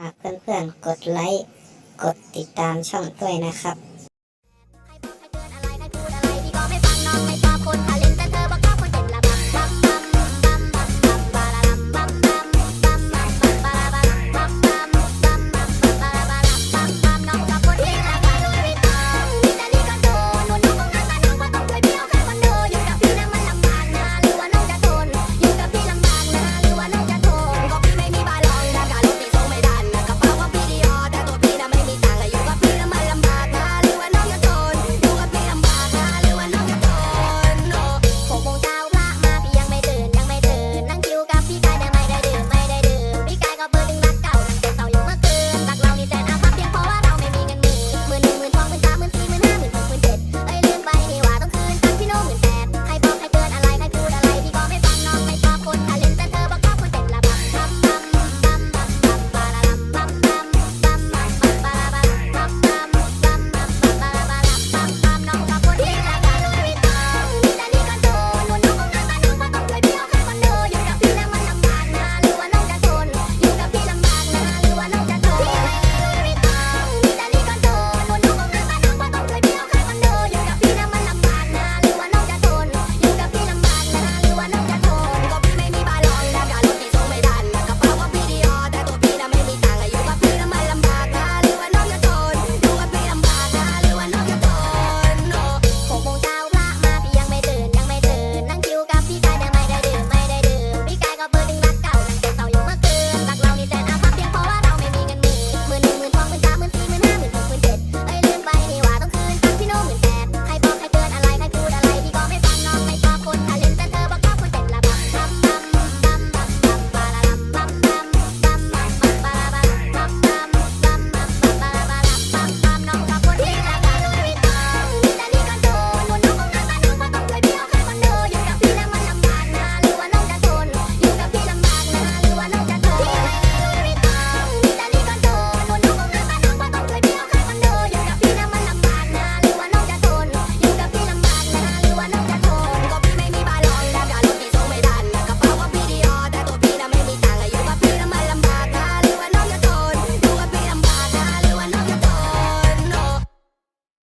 ฝากเพื่อนๆ กดไลค์ กดติดตามช่องด้วยนะครับ